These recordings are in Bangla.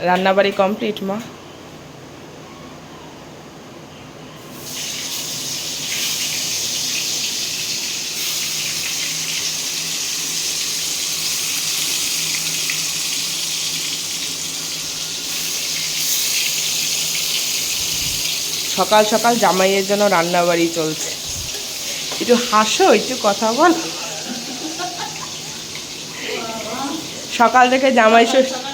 রান্নাবাড়ি কমপ্লিট, মা? সকাল সকাল জামাইয়ের জন্য রান্নাবাড়ি চলছে। একটু হাসো, একটু কথা বল। সকাল থেকে জামাই ষষ্ঠী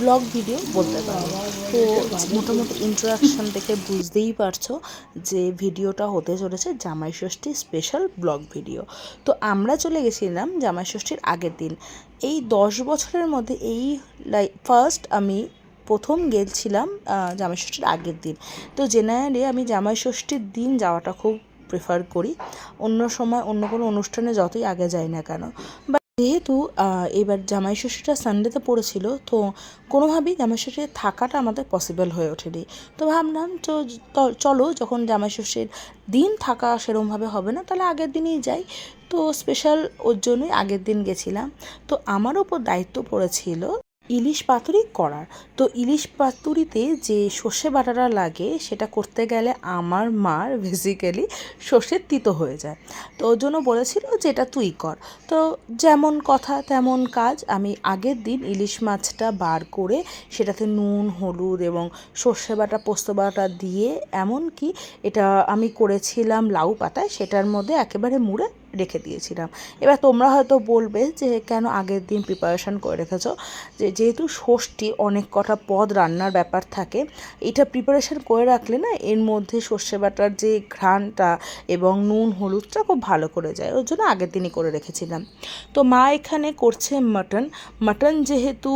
ব্লগ ভিডিও বলতে পারো। তো মোটামুটি ইন্ট্রোডাকশন দেখে বুঝতেই পারছ যে ভিডিওটা হতে চলেছে জামাই ষষ্ঠী স্পেশাল ব্লগ ভিডিও তো আমরা চলে গেছিলাম জামাই ষষ্ঠীর আগের দিন। এই দশ বছরের মধ্যে এই লাইক ফার্স্ট আমি প্রথম গেছিলাম জামাই ষষ্ঠীর আগের দিন। তো জেনারেলি আমি জামাই ষষ্ঠীর দিন যাওয়াটা খুব প্রেফার করি। অন্য সময় অন্য কোনো অনুষ্ঠানে যতই আগে যাই না কেন। যেহেতু এবার জামাই ষষ্ঠীটা সানডেতে পড়েছিল, তো কোনোভাবেই জামাই ষষ্ঠীতে থাকাটা আমাদের পসিবল হয়ে ওঠেনি। তো ভাবলাম, তো চলো যখন জামাই ষষ্ঠীর দিন থাকা সেরমভাবে হবে না, তাহলে আগের দিনই যাই। তো স্পেশাল ওর জন্যই আগের দিন গেছিলাম। তো আমার ওপর দায়িত্ব পড়েছিল ইলিশ পাতুরি করার। তো ইলিশ পাতুরিতে যে সর্ষে বাটাটা লাগে, সেটা করতে গেলে আমার মার বেসিক্যালি সর্ষের তিতো হয়ে যায়। তো ওর জন্য বলেছিল যে এটা তুই কর। তো যেমন কথা তেমন কাজ, আমি আগের দিন ইলিশ মাছটা বার করে সেটাতে নুন, হলুদ এবং সর্ষে বাটা, পোস্ত বাটা দিয়ে, এমনকি এটা আমি করেছিলাম লাউ পাতায়, সেটার মধ্যে একেবারে মুড়ে রেখে দিয়েছিলাম। এবার তোমরা হয়তো বলবে যে কেন আগের দিন প্রিপারেশন করে রেখেছো? যে যেহেতু ষষ্ঠী অনেক কটা পদ রান্নার ব্যাপার থাকে, এটা প্রিপারেশন করে রাখলে না এর মধ্যে সর্ষে বাটার যে ঘ্রাণটা এবং নুন, হলুদটা খুব ভালো করে যায়। ওর জন্য আগের দিনই করে রেখেছিলাম। তো মা এখানে করছে মাটন মাটন যেহেতু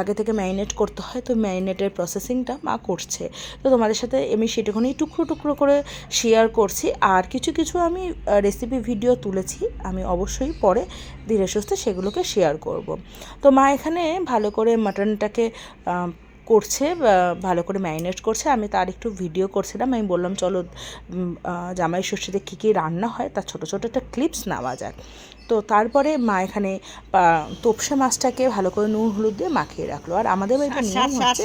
আগে থেকে ম্যারিনেট করতে হয়, তো ম্যারিনেটের প্রসেসিংটা মা করছে। তো তোমাদের সাথে আমি সেটুকুনি টুকরো টুকরো করে শেয়ার করছি। আর কিছু কিছু আমি রেসিপি ভিডিও তুলেছি আমি অবশ্যই পরে ধীরে সুস্থে সেগুলোকে শেয়ার করব। তো মা এখানে ভালো করে মাটনটাকে করছে ভালো করে ম্যারিনেট করছে আমি তার একটু ভিডিও করছিলাম আমি বললাম চলো জামাই ষষ্ঠীতে কী কী রান্না হয়? তার ছোটো ছোটো একটা ক্লিপস নেওয়া যাক। তো তারপরে মা এখানে তোপসে মাছটাকে ভালো করে নুন হলুদ দিয়ে মাখিয়ে রাখল। আর আমাদের বাড়িতে নিয়ম হচ্ছে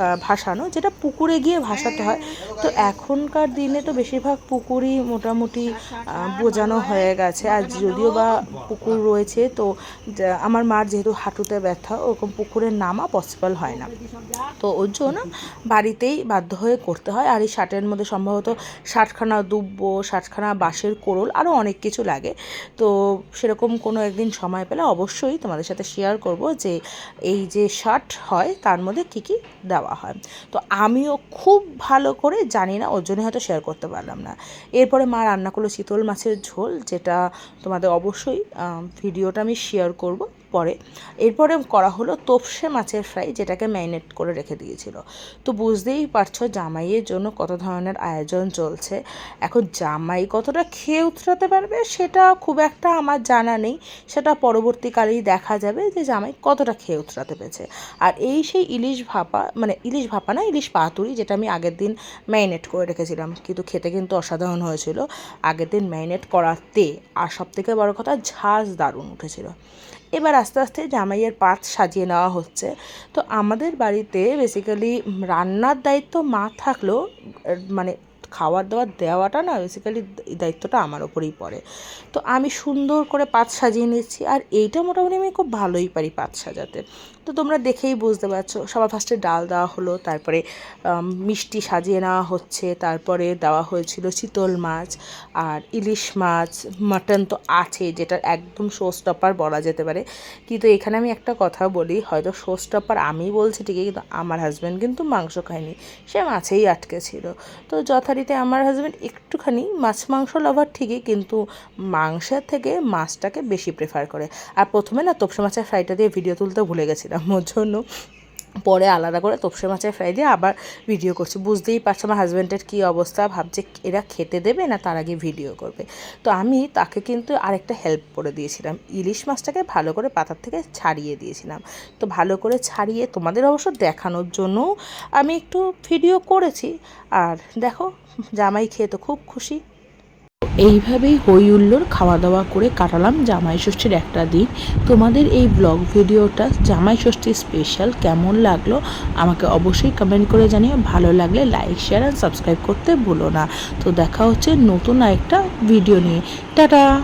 আহ, ভাসানো যেটা পুকুরে গিয়ে ভাসাতে হয়। তো এখনকার দিনে তো বেশিরভাগ পুকুরই মোটামুটি বোজানো হয়ে গেছে। আর যদিও বা পুকুর রয়েছে তো আমার মার যেহেতু হাঁটুতে ব্যথা ওরকম পুকুরে নামা পসিবল হয় না। তো ওর জন্য বাড়িতেই বাধ্য হয়ে করতে হয়। আর এই শার্টের মধ্যে সম্ভবত ষাটখানা দুব্বো, ষাটখানা বাঁশের কোরল আরও অনেক কিছু লাগে। তো সেরকম কোনো একদিন সময় পেলে অবশ্যই তোমাদের সাথে শেয়ার করব যে এই যে শার্ট হয়, তার মধ্যে কী কী দেওয়া হয়। তো আমিও খুব ভালো করে জানি না, ওর জন্য হয়তো শেয়ার করতে পারলাম না। এরপরে মা রান্না করল চিতল মাছের ঝোল, যেটা তোমাদের অবশ্যই ভিডিওটা আমি শেয়ার করব। পরে। এরপরে করা হলো তোপসে মাছের ফ্রাই, যেটাকে ম্যারিনেট করে রেখে দিয়েছিল। তো বুঝতেই পারছ, জামাইয়ের জন্য কত ধরনের আয়োজন চলছে। এখন জামাই কতটা খেয়ে উতরাতে পারবে, সেটা খুব একটা আমার জানা নেই। সেটা পরবর্তীকালেই দেখা যাবে যে জামাই কতটা খেয়ে উতরাতে পেরেছে। আর এই সেই ইলিশ ভাপা মানে ইলিশ ভাপা না, ইলিশ পাতুরি, যেটা আমি আগের দিন ম্যারিনেট করে রেখেছিলাম। কিন্তু খেতে কিন্তু অসাধারণ হয়েছিল। আগের দিন ম্যারিনেট করাতে আর সবথেকে বড় কথা, ঝাঁজ দারুণ উঠেছিল। এবার আস্তে আস্তে জামাইয়ের পাত সাজিয়ে নেওয়া হচ্ছে। তো আমাদের বাড়িতে বেসিক্যালি রান্নার দায়িত্ব মা থাকলেও মানে খাবার দাবার দেওয়াটা না বেসিক্যালি দায়িত্বটা আমার ওপরেই পড়ে। তো আমি সুন্দর করে পাত সাজিয়ে নিচ্ছি আর এইটা মোটামুটি আমি খুব ভালোই পারি পাত সাজাতে। তো তোমরা দেখেই বুঝতে পারছ, সবার ফার্স্টে ডাল দেওয়া হলো, তারপরে মিষ্টি সাজিয়ে নেওয়া হচ্ছে, তারপরে দেওয়া হয়েছিল চিতল মাছ আর ইলিশ মাছ, মাটন তো আছে যেটা একদম শো স্টপার বলা যেতে পারে। কিন্তু এখানে আমি একটা কথা বলি, হয়তো শো স্টপার আমি বলছি ঠিকই, কিন্তু আমার হাজব্যান্ড কিন্তু মাংস খায়নি, সে মাছেই আটকে ছিল। তো যথারীতি আমার হাজব্যান্ড একটুখানি মাছ মাংস লাভার ঠিকই, কিন্তু মাংসের থেকে মাছটাকে বেশি প্রেফার করে। আর প্রথমে না তোপসে মাছের ফ্রাইটা দিয়ে ভিডিও তুলতে ভুলে গেছিলাম, ওর জন্য পরে আলাদা করে তোপসে মাছের ফ্রাই দিয়ে আবার ভিডিও করছি। বুঝতেই পারছ আমার হাজব্যান্ডের কী অবস্থা? ভাবছে এরা খেতে দেবে না তার আগে ভিডিও করবে। তো আমি তাকে কিন্তু আরেকটা হেল্প করে দিয়েছিলাম। ইলিশ মাছটাকে ভালো করে পাতার থেকে ছাড়িয়ে দিয়েছিলাম। তো ভালো করে ছাড়িয়ে তোমাদের অবশ্য দেখানোর জন্যও আমি একটু ভিডিও করেছি। আর দেখো, জামাই খেয়ে তো খুব খুশি। এইভাবেই হই হুল্লোড় খাওয়া দাওয়া করে কাটালাম জামাই ষষ্ঠীর একটা দিন। তোমাদের এই ব্লগ ভিডিওটা জামাই ষষ্ঠী স্পেশাল কেমন লাগল? আমাকে অবশ্যই কমেন্ট করে জানিও। ভালো লাগলে লাইক শেয়ার অ্যান্ড সাবস্ক্রাইব করতে ভুলো না। তো দেখা হচ্ছে নতুন একটা ভিডিও নিয়ে। টাটা!